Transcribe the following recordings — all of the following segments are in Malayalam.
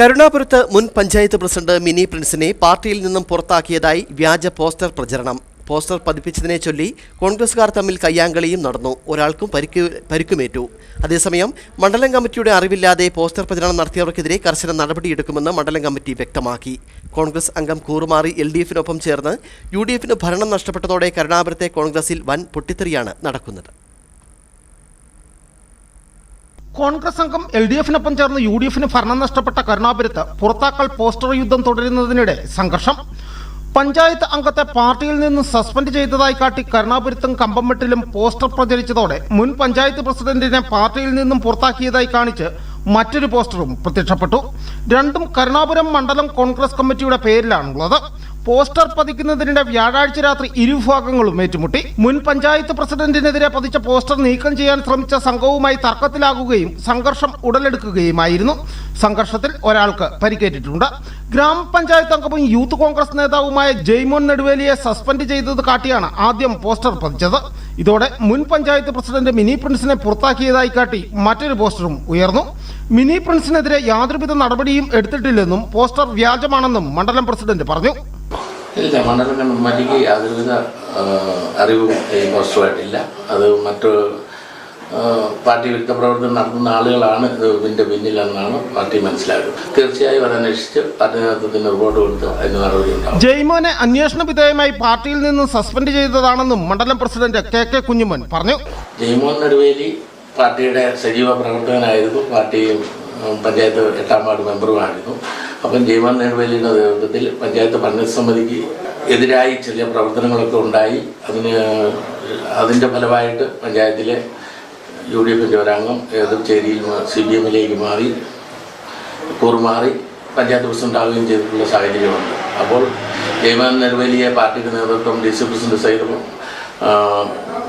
കരുണാപുരത്ത് മുൻ പഞ്ചായത്ത് പ്രസിഡന്റ് മിനി പ്രിൻസിനെ പാർട്ടിയിൽ നിന്നും പുറത്താക്കിയതായി വ്യാജ പോസ്റ്റർ പ്രചരണം. പോസ്റ്റർ പതിപ്പിച്ചതിനെ ചൊല്ലി കോൺഗ്രസുകാർ തമ്മിൽ കയ്യാങ്കളിയും നടന്നു. ഒരാൾക്കും പരിക്ക് പരിക്കുമേറ്റു. അതേസമയം മണ്ഡലം കമ്മിറ്റിയുടെ അറിവില്ലാതെ പോസ്റ്റർ പ്രചരണം നടത്തിയവർക്കെതിരെ കർശന നടപടിയെടുക്കുമെന്ന് മണ്ഡലം കമ്മിറ്റി വ്യക്തമാക്കി. കോൺഗ്രസ് അംഗം കൂറുമാറി എൽ ഡി എഫിനൊപ്പം ചേർന്ന് യു ഡി എഫിന് ഭരണം നഷ്ടപ്പെട്ടതോടെ കരുണാപുരത്തെ കോൺഗ്രസിൽ വൻ പൊട്ടിത്തെറിയാണ് നടക്കുന്നത്. കോൺഗ്രസ് അംഗം എൽ ഡി എഫിനൊപ്പം ചേർന്ന് യു ഡി എഫിന് ഭരണം നഷ്ടപ്പെട്ട കരുണാപുരത്ത് പുറത്താക്കൽ പോസ്റ്റർ യുദ്ധം തുടരുന്നതിനിടെ സംഘർഷം. പഞ്ചായത്ത് അംഗത്തെ പാർട്ടിയിൽ നിന്ന് സസ്പെൻഡ് ചെയ്തതായി കാട്ടി കരുണാപുരത്തും കമ്പംമെട്ടിലും പോസ്റ്റർ പ്രചരിച്ചതോടെ മുൻ പഞ്ചായത്ത് പ്രസിഡന്റിനെ പാർട്ടിയിൽ നിന്നും പുറത്താക്കിയതായി കാണിച്ച് മറ്റൊരു പോസ്റ്ററും പ്രത്യക്ഷപ്പെട്ടു. രണ്ടും കരുണാപുരം മണ്ഡലം കോൺഗ്രസ് കമ്മിറ്റിയുടെ പേരിലാണുള്ളത്. പോസ്റ്റർ പതിക്കുന്നതിനിടെ വ്യാഴാഴ്ച രാത്രി ഇരുവിഭാഗങ്ങളും ഏറ്റുമുട്ടി. മുൻ പഞ്ചായത്ത് പ്രസിഡന്റിനെതിരെ പതിച്ച പോസ്റ്റർ നീക്കം ചെയ്യാൻ ശ്രമിച്ച സംഘവുമായി തർക്കത്തിലാകുകയും സംഘർഷം ഉടലെടുക്കുകയുമായിരുന്നു. സംഘർഷത്തിൽ ഒരാൾക്ക് പരിക്കേറ്റിട്ടുണ്ട്. ഗ്രാമപഞ്ചായത്ത് അംഗവും യൂത്ത് കോൺഗ്രസ് നേതാവുമായ ജെയ്മോൻ നെടുവേലിയെ സസ്പെൻഡ് ചെയ്തത് കാട്ടിയാണ് ആദ്യം പോസ്റ്റർ പതിച്ചത്. ഇതോടെ മുൻ പഞ്ചായത്ത് പ്രസിഡന്റ് മിനി പ്രിൻസിനെ പുറത്താക്കിയതായി കാട്ടി മറ്റൊരു പോസ്റ്ററും ഉയർന്നു. മിനി പ്രിൻസിനെതിരെ യാതൊരുവിധ നടപടിയും എടുത്തിട്ടില്ലെന്നും പോസ്റ്റർ വ്യാജമാണെന്നും മണ്ഡലം പ്രസിഡന്റ് പറഞ്ഞു. ഇല്ല മണ്ഡലം മല്ലിക്ക് യാതൊരുവിധ ആ, അറിവും ഈ പോസ്റ്ററുമായിട്ടില്ല അത് മറ്റു പാർട്ടി വിരുദ്ധ പ്രവർത്തനം നടത്തുന്ന ആളുകളാണ് ഇത് ഇതിന്റെ പിന്നിലെന്നാണ് പാർട്ടി മനസ്സിലാക്കുന്നത്. തീർച്ചയായും അത് അന്വേഷിച്ച് പാർട്ടി നേതൃത്വത്തിന് റിപ്പോർട്ട് കൊടുത്ത് അതിന് നടപടി ജയ്മോനെ അന്വേഷണ വിധേയമായി പാർട്ടിയിൽ നിന്ന് സസ്പെൻഡ് ചെയ്തതാണെന്നും മണ്ഡലം പ്രസിഡന്റ് കെ കെ കുഞ്ഞുമോൻ പറഞ്ഞു. ജയ്മോൻ നെടുവേലി പാർട്ടിയുടെ സജീവ പ്രവർത്തകനായിരുന്നു. പാർട്ടിയും പഞ്ചായത്ത് എട്ടാം വാർഡ് മെമ്പറുമായിരുന്നു. അപ്പം ജയ്മോൻ നെടുവേലിയുടെ നേതൃത്വത്തിൽ പഞ്ചായത്ത് ഭരണസമിതിക്ക് എതിരായി ചെറിയ പ്രവർത്തനങ്ങളൊക്കെ ഉണ്ടായി. അതിന് അതിന്റെ ഫലമായിട്ട് പഞ്ചായത്തിലെ യു ഡി എഫിന്റെ ഒരംഗം എതിർചേരിയിൽ സി പി എമ്മിലേക്ക് മാറി കൂറുമാറി പഞ്ചായത്ത് പ്രസിഡന്റ് ആവുകയും ചെയ്തിട്ടുള്ള സാഹചര്യമുണ്ട്. അപ്പോൾ ജയമാൻ നെടുവേലിയെ പാർട്ടിയുടെ നേതൃത്വം ഡി സി പ്രസിഡന്റ് സഹിതം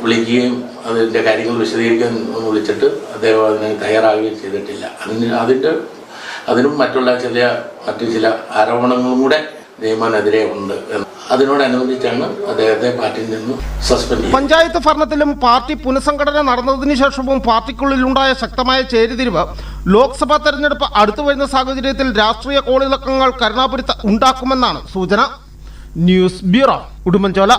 വിളിക്കുകയും അതിന്റെ കാര്യങ്ങൾ വിശദീകരിക്കാൻ വിളിച്ചിട്ട് അദ്ദേഹം അതിന് തയ്യാറാവുകയും ചെയ്തിട്ടില്ല. അതിന് അതിന്റെ അതിനും മറ്റുള്ള ചില മറ്റു ചില ആരോപണങ്ങളും കൂടെ നിയമനെതിരെ ഉണ്ട്. അതിനോടനുബന്ധിച്ചാണ് അദ്ദേഹത്തെ പാർട്ടിയിൽ നിന്നും സസ്പെൻഡ് ചെയ്തത്. പഞ്ചായത്ത് ഭരണത്തിലും പാർട്ടി പുനഃസംഘടന നടന്നതിനു ശേഷവും പാർട്ടിക്കുള്ളിലുണ്ടായ ശക്തമായ ചേരിതിരിവ് ലോക്സഭാ തെരഞ്ഞെടുപ്പ് അടുത്തു വരുന്ന സാഹചര്യത്തിൽ രാഷ്ട്രീയ കോളിളക്കങ്ങൾ കരുണാപുരത്ത് ഉണ്ടാക്കുമെന്നാണ് സൂചന. News bureau Udumbanchola.